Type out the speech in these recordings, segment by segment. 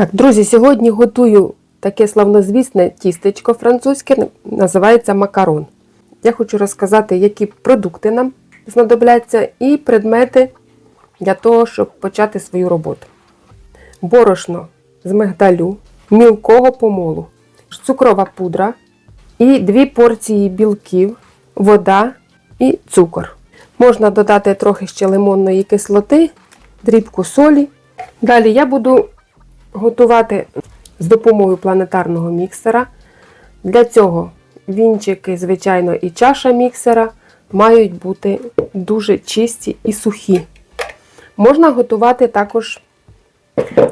Так, друзі, сьогодні готую таке славнозвісне тістечко французьке, називається макарон. Я хочу розказати, які продукти нам знадобляться, і предмети для того, щоб почати свою роботу. Борошно з мигдалю, мілкого помолу, цукрова пудра і дві порції білків, вода і цукор. Можна додати трохи ще лимонної кислоти, дрібку солі. Далі я буду готувати з допомогою планетарного міксера. Для цього вінчики, звичайно, і чаша міксера мають бути дуже чисті і сухі. Можна готувати також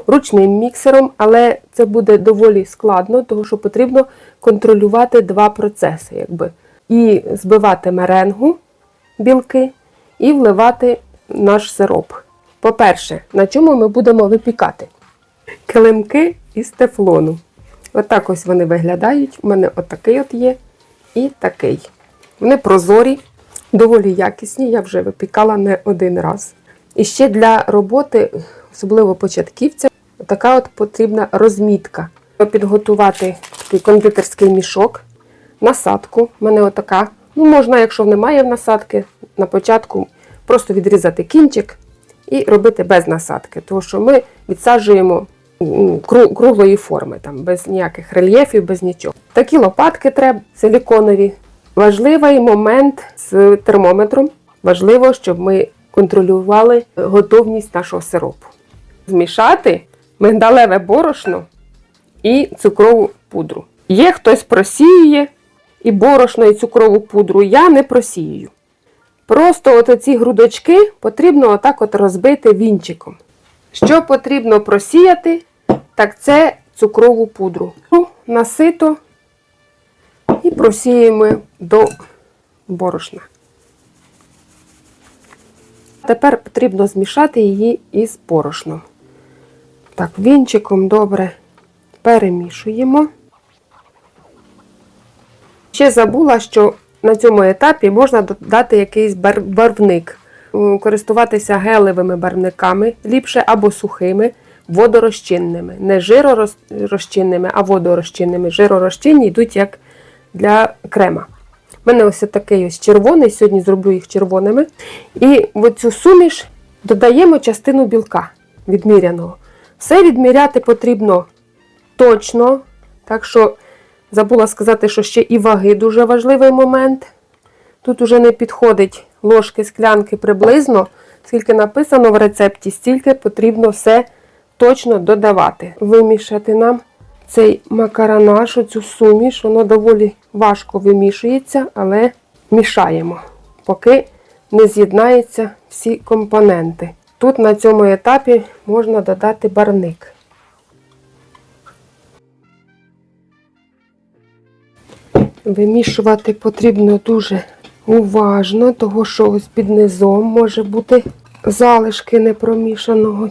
ручним міксером, але це буде доволі складно, тому що потрібно контролювати два процеси. Якби. І збивати меренгу білки, і вливати наш сироп. По-перше, на чому ми будемо випікати? Килимки із тефлону. Отак ось вони виглядають. У мене отакий от є і такий. Вони прозорі, доволі якісні, я вже випікала не один раз. І ще для роботи, особливо початківця, така от потрібна розмітка. Підготувати такий кондитерський мішок, насадку. У мене отака. Ну, можна, якщо немає насадки, на початку просто відрізати кінчик і робити без насадки. Тому що ми відсаджуємо круглої форми, там, без ніяких рельєфів, без нічого. Такі лопатки треба силіконові. Важливий момент з термометром. Важливо, щоб ми контролювали готовність нашого сиропу. Змішати мигдалеве борошно і цукрову пудру. Є хтось просіює і борошно, і цукрову пудру. Я не просіюю. Просто от оці грудочки потрібно отак от розбити вінчиком. Що потрібно просіяти, так це цукрову пудру. Насито і просіємо до борошна. Тепер потрібно змішати її із борошном. Так, вінчиком добре перемішуємо. Ще забула, що на цьому етапі можна додати якийсь бар- барвник, користуватися гелевими барвниками, ліпше або сухими, водорозчинними. Не жиророзчинними, а водорозчинними. Жиророзчинні йдуть як для крема. У мене ось такий ось червоний, сьогодні зроблю їх червоними. І в цю суміш додаємо частину білка відміряного. Все відміряти потрібно точно, так що Забула сказати, що ще і ваги дуже важливий момент. Тут уже не підходить ложки склянки приблизно, скільки написано в рецепті, стільки потрібно все точно додавати. Вимішати нам цей макаронаж, цю суміш, воно доволі важко вимішується, але мішаємо, поки не з'єднаються всі компоненти. Тут на цьому етапі можна додати барвник. Вимішувати потрібно дуже уважно, того що ось під низом може бути залишки непромішаного.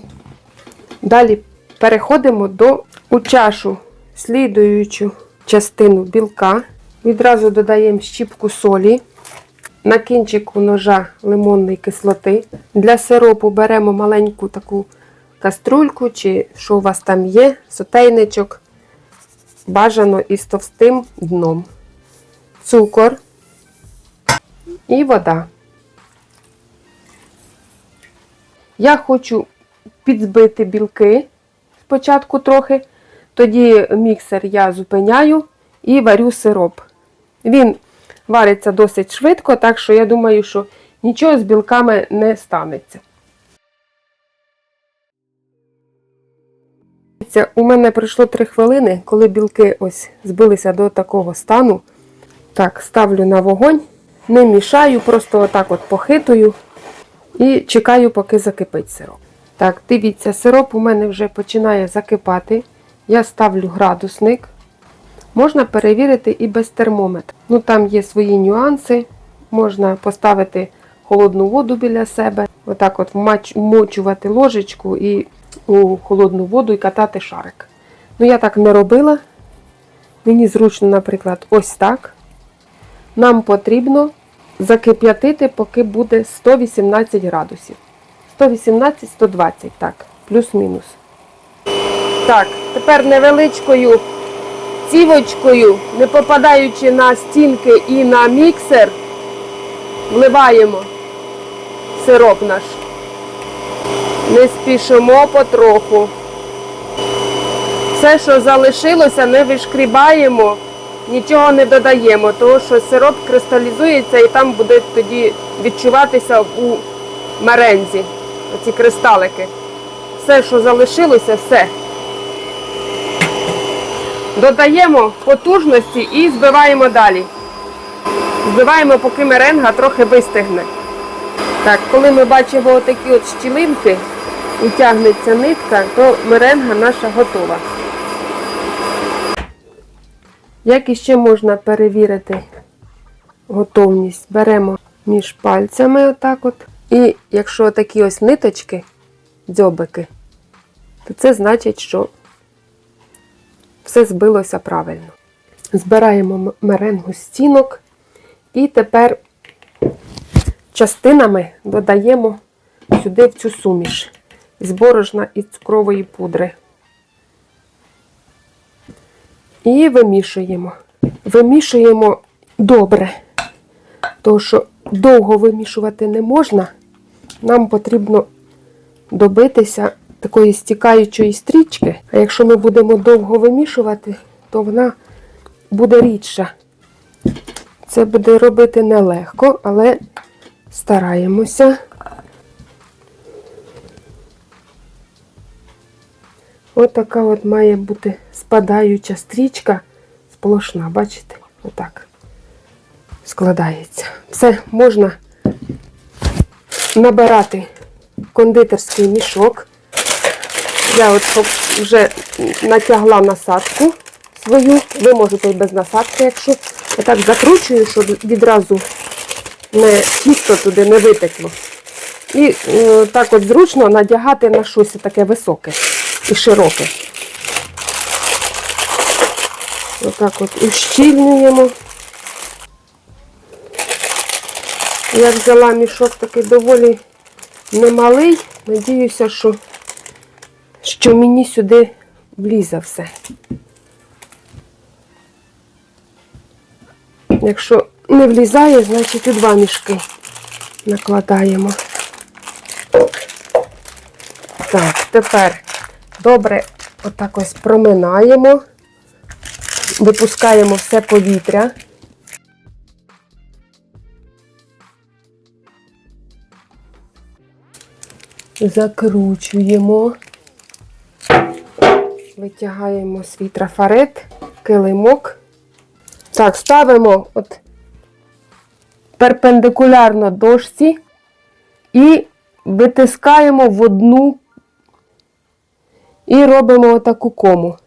Далі переходимо до у чашу слідуючу частину білка. Відразу додаємо щіпку солі, на кінчику ножа лимонної кислоти. Для сиропу беремо маленьку таку каструльку, чи що у вас там є, сотейничок, бажано із товстим дном цукор і вода. Я хочу підзбити білки спочатку трохи, тоді міксер я зупиняю і варю сироп. Він вариться досить швидко, так що я думаю, що нічого з білками не станеться. У мене пройшло 3 хвилини, коли білки ось збилися до такого стану. Так, ставлю на вогонь, не мішаю, просто отак от похитую і чекаю, поки закипить сироп. Так, дивіться, сироп у мене вже починає закипати. Я ставлю градусник. Можна перевірити і без термометра. Ну, там є свої нюанси. Можна поставити холодну воду біля себе, отак от вмочувати ложечку і у холодну воду і катати шарик. Ну, я так не робила. Мені зручно, наприклад, ось так. Нам потрібно закип'ятити, поки буде 118 градусів. 118-120, так, плюс-мінус. Так, Тепер невеличкою цівочкою, не попадаючи на стінки і на міксер, вливаємо сироп наш. Не спішимо потроху. Все, що залишилося, не вишкрібаємо, нічого не додаємо, тому що сироп кристалізується і там буде тоді відчуватися у мерензі, оці кристалики. Все, що залишилося, все. Додаємо потужності і збиваємо далі. Збиваємо, поки меренга трохи вистигне. Так, коли ми бачимо отакі от щілинки і тягнеться нитка, то меренга наша готова. Як іще можна перевірити готовність? Беремо між пальцями отак от. І якщо такі ось ниточки, дзьобики, то це значить, що все збилося правильно. Збираємо меренгу стінок і тепер частинами додаємо сюди в цю суміш з борошна і цукрової пудри. І вимішуємо. Вимішуємо добре, тому що довго вимішувати не можна. Нам потрібно добитися такої стікаючої стрічки. А якщо ми будемо довго вимішувати, то вона буде рідша. Це буде робити нелегко, але стараємося. Ось така от має бути спадаюча стрічка, сплошна, бачите? Отак складається. Все можна набирати кондитерський мішок. Я от вже натягла насадку свою. Ви можете без насадки, якщо я так закручую, щоб відразу не тісто туди не витекло. І е, так от зручно надягати на щось таке високе і широке. Отак от ущільнюємо. Я взяла мішок такий доволі немалий. Надіюся, що, що мені сюди влізе все. Якщо не влізає, значить у два мішки накладаємо. Так, тепер добре отак ось проминаємо, випускаємо все повітря. Закручуємо, витягаємо свій трафарет, килимок. Так, ставимо от перпендикулярно дошці і витискаємо в одну і робимо отаку кому.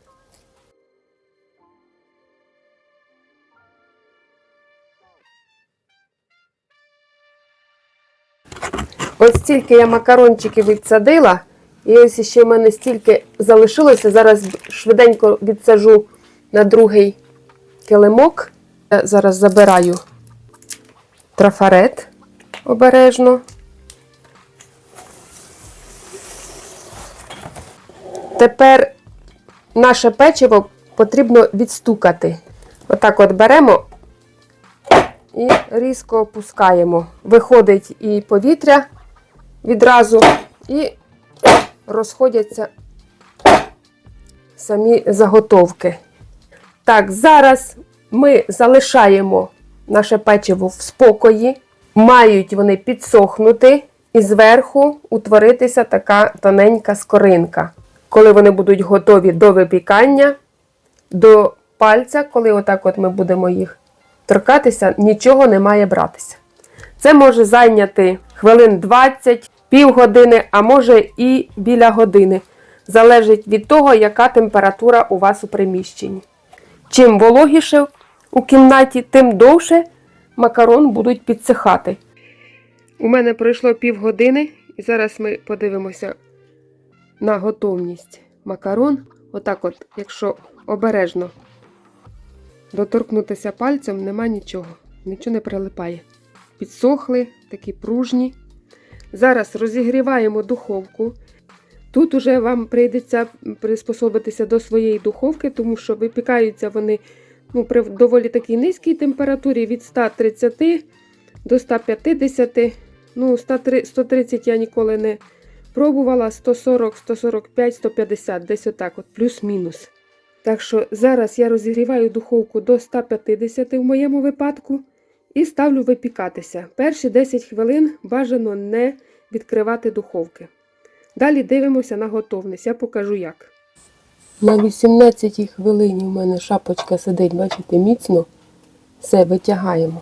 Ось стільки я макарончиків відсадила, і ось ще в мене стільки залишилося. Зараз швиденько відсажу на другий килимок. Я зараз забираю трафарет обережно. Тепер наше печиво потрібно відстукати. Отак от беремо і різко опускаємо. Виходить і повітря відразу, і розходяться самі заготовки. Так, зараз ми залишаємо наше печиво в спокої, мають вони підсохнути і зверху утворитися така тоненька скоринка. Коли вони будуть готові до випікання, до пальця, коли отак от ми будемо їх торкатися, нічого не має братися. Це може зайняти хвилин 20, півгодини, а може і біля години. Залежить від того, яка температура у вас у приміщенні. Чим вологіше у кімнаті, тим довше макарон будуть підсихати. У мене пройшло півгодини, і зараз ми подивимося на готовність макарон. Отак, от, якщо обережно доторкнутися пальцем, нема нічого, нічого не прилипає. Підсохли, такі пружні. Зараз розігріваємо духовку Тут уже вам прийдеться приспособитися до своєї духовки, тому що випікаються вони ну, при доволі такій низькій температурі від 130 до 150. Ну, 130 я ніколи не пробувала, 140, 145, 150, десь отак, от, плюс-мінус. Так що зараз я розігріваю духовку до 150 в моєму випадку і ставлю випікатися. Перші 10 хвилин бажано не відкривати духовки. Далі дивимося на готовність. Я покажу як. На 18 хвилині у мене шапочка сидить, бачите, міцно. Все, витягаємо.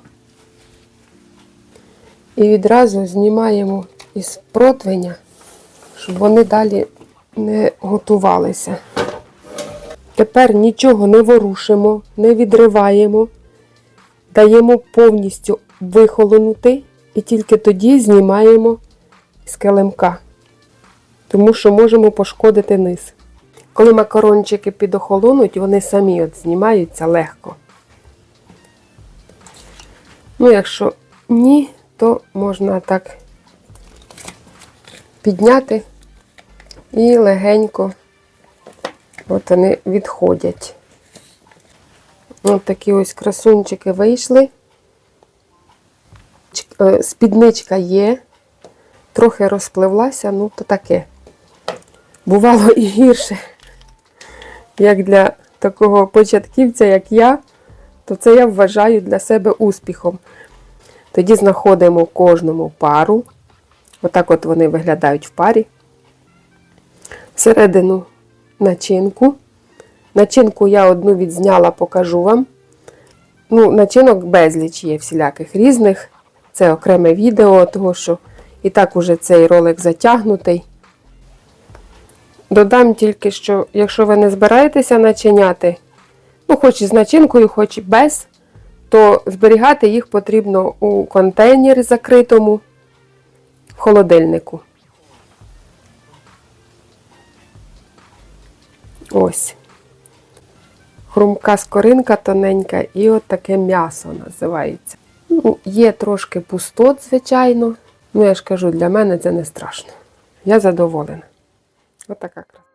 І відразу знімаємо із противня, щоб вони далі не готувалися. Тепер нічого не ворушимо, не відриваємо, даємо повністю вихолонути і тільки тоді знімаємо з килимка, тому що можемо пошкодити низ. Коли макарончики підохолонуть, вони самі от знімаються легко. Ну, якщо ні, то можна так підняти і легенько от вони відходять. Ось такі ось красунчики вийшли. Е, Спідничка є, трохи розпливлася, ну то таке. Бувало і гірше. Як для такого початківця, як я, то це я вважаю для себе успіхом. Тоді знаходимо кожному пару. Отак от вони виглядають в парі. Всередину начинку. Начинку я одну відзняла, покажу вам. Ну, начинок безліч є всіляких різних. Це окреме відео, того що і так уже цей ролик затягнутий. Додам тільки, що якщо ви не збираєтеся начиняти, ну, хоч із начинкою, хоч і без, то зберігати їх потрібно у контейнері закритому в холодильнику. Ось. Хрумка скоринка тоненька і от таке м'ясо називається. Ну, є трошки пустот, звичайно. Ну, я ж кажу, для мене це не страшно. Я задоволена. Отака от краса.